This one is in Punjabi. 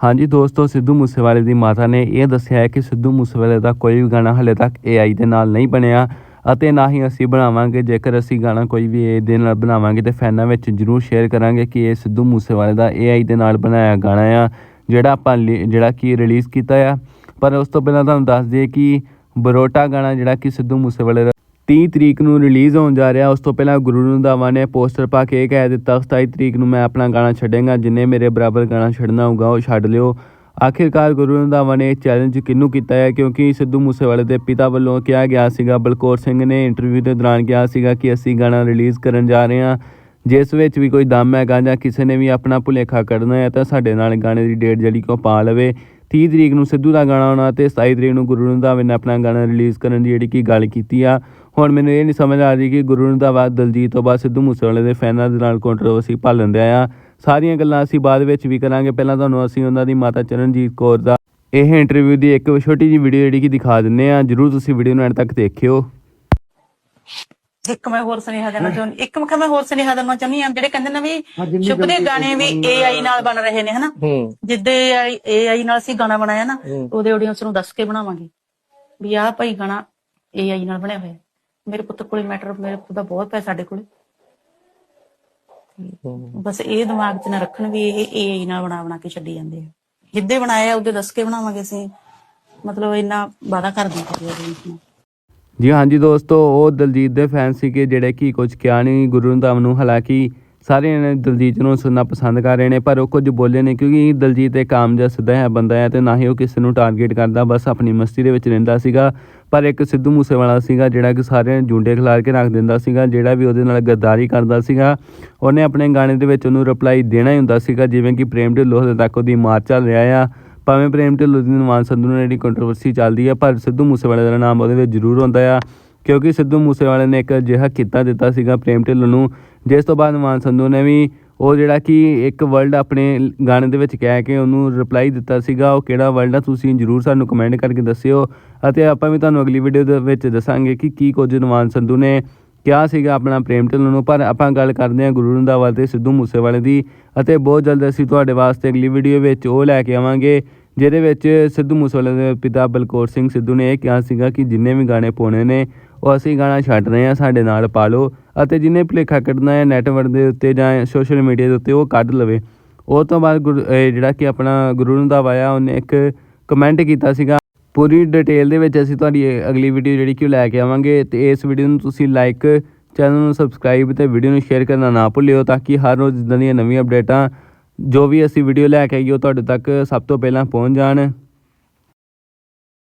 ਹਾਂਜੀ ਦੋਸਤੋ, ਸਿੱਧੂ ਮੂਸੇਵਾਲੇ ਦੀ ਮਾਤਾ ਨੇ ਇਹ ਦੱਸਿਆ ਹੈ ਕਿ ਸਿੱਧੂ ਮੂਸੇਵਾਲੇ ਦਾ ਕੋਈ ਵੀ ਗਾਣਾ ਹਲੇ ਤੱਕ AI ਦੇ ਨਾਲ ਨਹੀਂ ਬਣਿਆ ਅਤੇ ਨਾ ਹੀ ਅਸੀਂ ਬਣਾਵਾਂਗੇ, ਜੇਕਰ ਅਸੀਂ ਗਾਣਾ ਕੋਈ ਵੀ AI ਦੇ ਨਾਲ ਬਣਾਵਾਂਗੇ ਤੇ ਫੈਨਾਂ ਵਿੱਚ ਜਰੂਰ ਸ਼ੇਅਰ ਕਰਾਂਗੇ ਕਿ ਇਹ ਸਿੱਧੂ ਮੂਸੇਵਾਲੇ ਦਾ AI ਦੇ ਨਾਲ ਬਣਾਇਆ ਗਾਣਾ ਆ, ਜਿਹੜਾ ਆਪਾਂ ਲੀ- ਜਿਹੜਾ ਕਿ ਰਿਲੀਜ਼ ਕੀਤਾ ਆ। ਪਰ ਉਸ ਤੋਂ ਪਹਿਲਾਂ ਤੁਹਾਨੂੰ ਦੱਸ ਦਈਏ ਕਿ ਬਰੋਟਾ ਗਾਣਾ ਜਿਹੜਾ ਕਿ ਸਿੱਧੂ ਮੂਸੇਵਾਲੇ ਦਾ 30 ਤਰੀਕ ਨੂੰ ਰਿਲੀਜ਼ ਹੋਣ ਜਾ ਰਿਹਾ, ਉਸ ਤੋਂ ਪਹਿਲਾਂ ਗੁਰੂ ਰੰਧਾਵਾ ਨੇ ਪੋਸਟਰ ਪਾ ਕੇ ਇਹ ਕਹਿ ਦਿੱਤਾ 27 ਤਰੀਕ ਨੂੰ ਮੈਂ ਆਪਣਾ ਗਾਣਾ ਛੱਡਾਂਗਾ, ਜਿੰਨੇ ਮੇਰੇ ਬਰਾਬਰ ਗਾਣਾ ਛੱਡਣਾ ਹੋਊਗਾ ਉਹ ਛੱਡ ਲਿਓ। ਆਖਿਰਕਾਰ ਗੁਰੂ ਰੰਧਾਵਾ ਨੇ ਇਹ ਚੈਲੰਜ ਕਿਹਨੂੰ ਕੀਤਾ ਹੈ? ਕਿਉਂਕਿ ਸਿੱਧੂ ਮੂਸੇਵਾਲੇ ਦੇ ਪਿਤਾ ਵੱਲੋਂ ਕਿਹਾ ਗਿਆ ਸੀਗਾ, ਬਲਕੌਰ ਸਿੰਘ ਨੇ ਇੰਟਰਵਿਊ ਦੇ ਦੌਰਾਨ ਕਿਹਾ ਸੀਗਾ ਕਿ ਅਸੀਂ ਗਾਣਾ ਰਿਲੀਜ਼ ਕਰਨ ਜਾ ਰਹੇ ਹਾਂ। ਜਿਸ ਵਿੱਚ ਵੀ ਕੋਈ ਦਮ ਹੈਗਾ ਜਾਂ ਕਿਸੇ ਨੇ ਵੀ ਆਪਣਾ ਭੁਲੇਖਾ ਕੱਢਣਾ ਹੈ, ਤਾਂ ਸਾਡੇ ਨਾਲ ਗਾਣੇ ਦੀ ਡੇਟ ਜਿਹੜੀ ਕਿ ਉਹ ਪਾ ਲਵੇ। 30 ਤਰੀਕ ਨੂੰ ਸਿੱਧੂ ਦਾ ਗਾਣਾ ਆਉਣਾ ਤੇ 27 ਤਰੀਕ ਨੂੰ ਗੁਰੂ ਰੰਧਾਵੇ ਨੇ ਆਪਣਾ ਗਾਣਾ ਰਿਲੀਜ਼ ਕਰਨ ਦੀ ਜਿਹੜੀ ਕਿ ਗੱਲ ਕੀਤੀ ਆ। ਹੁਣ ਮੈਨੂੰ ਇਹ ਨਹੀਂ ਸਮਝ ਆ ਰਹੀ ਕਿ ਗੁਰੂ ਰੰਧਾਵਾ, ਦਲਜੀਤ ਤੋਂ ਬਾਅਦ ਸਿੱਧੂ ਮੂਸੇਵਾਲੇ ਦੇ ਫੈਨਾਂ ਦੇ ਨਾਲ ਕੰਟਰੋਵਰਸੀ ਭਾਲਣ ਦਿਆ ਆ। ਸਾਰੀਆਂ ਗੱਲਾਂ ਅਸੀਂ ਬਾਅਦ ਵਿੱਚ ਵੀ ਕਰਾਂਗੇ। ਪਹਿਲਾਂ ਤੁਹਾਨੂੰ ਅਸੀਂ ਉਹਨਾਂ ਦੀ ਮਾਤਾ ਚਰਨਜੀਤ ਕੌਰ ਦਾ ਇਹ ਇੰਟਰਵਿਊ ਦੀ ਇੱਕ ਛੋਟੀ ਜਿਹੀ ਵੀਡੀਓ ਜਿਹੜੀ ਕਿ ਦਿਖਾ ਦਿੰਨੇ ਆ। ਜਰੂਰ ਤੁਸੀਂ ਵੀਡੀਓ ਨੂੰ ਐਂਡ ਤੱਕ ਦੇਖਿਓ। ਇੱਕ ਮੈਂ ਹੋਰ ਸੁਨੇਹਾ ਦੇਣਾ ਚਾਹੁੰਦੀ ਇੱਕ ਮੈਂ ਕਿਹਾ ਮੈਂ ਹੋਰ ਸੁਨੇਹਾ ਦੇਣਾ ਚਾਹੁੰਦੀ ਆ ਜਿਹੜੇ ਕਹਿੰਦੇ ਨੇ ਵੀ ਸ਼ੁਭ ਦੇ ਗਾਣੇ ਵੀ AI ਨਾਲ ਬਣ ਰਹੇ ਨੇ ਹਨਾ? ਜਿੱਦੇ AI ਨਾਲ ਅਸੀਂ ਗਾਣਾ ਬਣਾਇਆ ਨਾ। ਉਹਦੇ ਆਡੀਅנס ਨੂੰ ਦੱਸ ਕੇ ਬਣਾਵਾਂਗੇ। ਵੀ ਆਹ ਭਾਈ ਗਾਣਾ AI ਨਾਲ ਬਣਿਆ ਹੋਇਆ। ਮੇਰੇ ਪੁੱਤ ਕੋਲੇ ਮੈਟਰ ਮੇਰੇ ਪੁੱਤ ਦਾ ਬਹੁਤ ਹੈ ਸਾਡੇ ਕੋਲੇ। ਬਸ ਇਹ ਦਿਮਾਗ 'ਚ ਨਾ ਰੱਖਣ ਵੀ ਇਹ AI ਨਾਲ ਬਣਾ ਬਣਾ ਕੇ ਛੱਡੀ ਜਾਂਦੇ ਆ। ਜਿੱਦੇ ਬਣਾਇਆ ਉਹਦੇ ਦੱਸ ਕੇ ਬਣਾਵਾਂਗੇ ਅਸੀਂ। ਮਤਲਬ ਇੰਨਾ ਵਾਦਾ ਕਰ ਆ। ਜੀ ਹਾਂਜੀ ਦੋਸਤੋ, ਉਹ ਦਲਜੀਤ ਦੇ ਫੈਨ ਸੀਗੇ ਜਿਹੜੇ ਕਿ ਕੁਝ ਕਿਹਾ ਨਹੀਂ ਗੁਰੂ ਰੰਧਾਮ ਨੂੰ, ਹਾਲਾਂਕਿ ਸਾਰੇ ਨੇ ਦਲਜੀਤ ਨੂੰ ਸੁਣਨਾ ਪਸੰਦ ਕਰ ਰਹੇ ਨੇ, ਪਰ ਉਹ ਕੁਝ ਬੋਲੇ ਨੇ ਕਿਉਂਕਿ ਦਲਜੀਤ ਇੱਕ ਆਮ ਜਿਹਾ ਸਿੱਧਾ ਹੈ ਬੰਦਾ ਹੈ ਤੇ ਨਾ ਹੀ ਉਹ ਕਿਸੇ ਨੂੰ ਟਾਰਗੇਟ ਕਰਦਾ, ਬਸ ਆਪਣੀ ਮਸਤੀ ਦੇ ਵਿੱਚ ਰਹਿੰਦਾ ਸੀਗਾ। ਪਰ ਇੱਕ ਸਿੱਧੂ ਮੂਸੇਵਾਲਾ ਸੀਗਾ ਜਿਹੜਾ ਕਿ ਸਾਰਿਆਂ ਨੂੰ ਜੁੰਡੇ ਖਿਲਾਰ ਕੇ ਰੱਖ ਦਿੰਦਾ ਸੀਗਾ, ਜਿਹੜਾ ਵੀ ਉਹਦੇ ਨਾਲ ਗੱਦਾਰੀ ਕਰਦਾ ਸੀਗਾ। ਉਹਨੇ ਆਪਣੇ ਗਾਣੇ ਦੇ ਵਿੱਚ ਉਹਨੂੰ ਰਿਪਲਾਈ ਦੇਣਾ ਹੀ ਹੁੰਦਾ ਸੀਗਾ, ਜਿਵੇਂ ਕਿ ਪ੍ਰੇਮ ਢਿੱਲੋਂ ਹਲੇ ਤੱਕ ਉਹਦੀ ਮਾਰ ਚੱਲ ਰਿਹਾ ਆ। ਭਾਵੇਂ ਪ੍ਰੇਮ ਢਿੱਲੋਂ ਦੀ ਨਵਾਨ ਸੰਧੂ ਨਾਲ ਜਿਹੜੀ ਕੰਟਰੋਵਰਸੀ ਚੱਲਦੀ ਆ, ਪਰ ਸਿੱਧੂ ਮੂਸੇਵਾਲੇ ਦਾ ਨਾਮ ਉਹਦੇ ਵਿੱਚ ਜ਼ਰੂਰ ਆਉਂਦਾ ਆ, ਕਿਉਂਕਿ ਸਿੱਧੂ ਮੂਸੇਵਾਲੇ ਨੇ ਇੱਕ ਅਜਿਹਾ ਕੀਤਾ ਦਿੱਤਾ ਸੀਗਾ ਪ੍ਰੇਮ ਢਿੱਲੋਂ ਨੂੰ, ਜਿਸ ਤੋਂ ਬਾਅਦ ਨਵਾਨ ਸੰਧੂ ਨੇ ਵੀ ਉਹ ਜਿਹੜਾ ਕਿ ਇੱਕ ਵਰਲਡ ਆਪਣੇ ਗਾਣੇ ਦੇ ਵਿੱਚ ਕਹਿ ਕੇ ਉਹਨੂੰ ਰਿਪਲਾਈ ਦਿੱਤਾ ਸੀਗਾ, ਉਹ ਕਿਹੜਾ ਵਰਲਡ ਆ ਤੁਸੀਂ ਜਰੂਰ ਸਾਨੂੰ ਕਮੈਂਟ ਕਰਕੇ ਦੱਸਿਓ, ਅਤੇ ਆਪਾਂ ਵੀ ਤੁਹਾਨੂੰ ਅਗਲੀ ਵੀਡੀਓ ਦੇ ਵਿੱਚ ਦੱਸਾਂਗੇ ਕਿ ਕੀ ਕੁਝ ਨਵਾਨ ਸੰਧੂ ਨੇ ਕਿਹਾ ਸੀਗਾ ਆਪਣਾ ਪ੍ਰੇਮ ਢਿੱਲੋਂ ਨੂੰ, ਪਰ ਆਪਾਂ ਗੱਲ ਕਰਦੇ ਹਾਂ ਗੁਰੂ ਰੰਧਾਵਾ ਤੇ ਸਿੱਧੂ ਮੂਸੇਵਾਲੇ ਦੀ ਅਤੇ ਬਹੁਤ ਜਲਦ ਅਸੀਂ ਤੁਹਾਡੇ ਵਾਸਤੇ ਅਗਲੀ ਵੀਡੀਓ ਵਿੱਚ ਉਹ ਲੈ ਕੇ ਆਵਾਂਗੇ, ਜਿਹਦੇ ਵਿੱਚ ਸਿੱਧੂ ਮੂਸੇਵਾਲੇ ਦੇ ਪਿਤਾ ਬਲਕੌਰ ਸਿੰਘ ਸਿੱਧੂ ਨੇ ਇਹ ਕਿਹਾ ਸੀਗਾ ਕਿ ਜਿੰਨੇ ਵੀ ਗਾਣੇ ਪਾਉਣੇ ਨੇ, ਉਹ ਅਸੀਂ ਗਾਣਾ ਛੱਡ ਰਹੇ ਹਾਂ, ਸਾਡੇ ਨਾਲ ਪਾ ਲਓ ਅਤੇ ਜਿੰਨੇ ਭੁਲੇਖਾ ਕੱਢਣਾ ਹੈ ਨੈਟਵਰਕ ਦੇ ਉੱਤੇ ਜਾਂ ਸੋਸ਼ਲ ਮੀਡੀਆ ਦੇ ਉੱਤੇ ਉਹ ਕੱਢ ਲਵੇ। ਉਹ ਤੋਂ ਬਾਅਦ ਗੁਰ- ਜਿਹੜਾ ਕਿ ਆਪਣਾ ਗੁਰੂ ਰੰਧਾਵਾ ਆ, ਉਹਨੇ ਇੱਕ ਕਮੈਂਟ ਕੀਤਾ ਸੀਗਾ ਪੂਰੀ ਡਿਟੇਲ ਦੇ ਵਿੱਚ ਅਸੀਂ ਤੁਹਾਡੀ ਇਹ ਅਗਲੀ ਵੀਡੀਓ ਜਿਹੜੀ ਕਿ ਉਹ ਲੈ ਕੇ ਆਵਾਂਗੇ ਤੇ ਇਸ ਵੀਡੀਓ ਨੂੰ ਤੁਸੀਂ ਲਾਈਕ ਚੈਨਲ ਨੂੰ ਸਬਸਕ੍ਰਾਈਬ ਤੇ ਵੀਡੀਓ ਨੂੰ ਸ਼ੇਅਰ ਕਰਨਾ ਨਾ ਭੁੱਲਿਓ ਤਾਂ ਕਿ ਹਰ ਰੋਜ਼ ਇਦਾਂ ਦੀਆਂ ਨਵੀਆਂ ਅਪਡੇਟਾਂ ਜੋ ਵੀ ਅਸੀਂ ਵੀਡੀਓ ਲੈ ਕੇ ਆਈਏ, ਉਹ ਤੁਹਾਡੇ ਤੱਕ ਸਭ ਤੋਂ ਪਹਿਲਾਂ ਪਹੁੰਚ ਜਾਣ।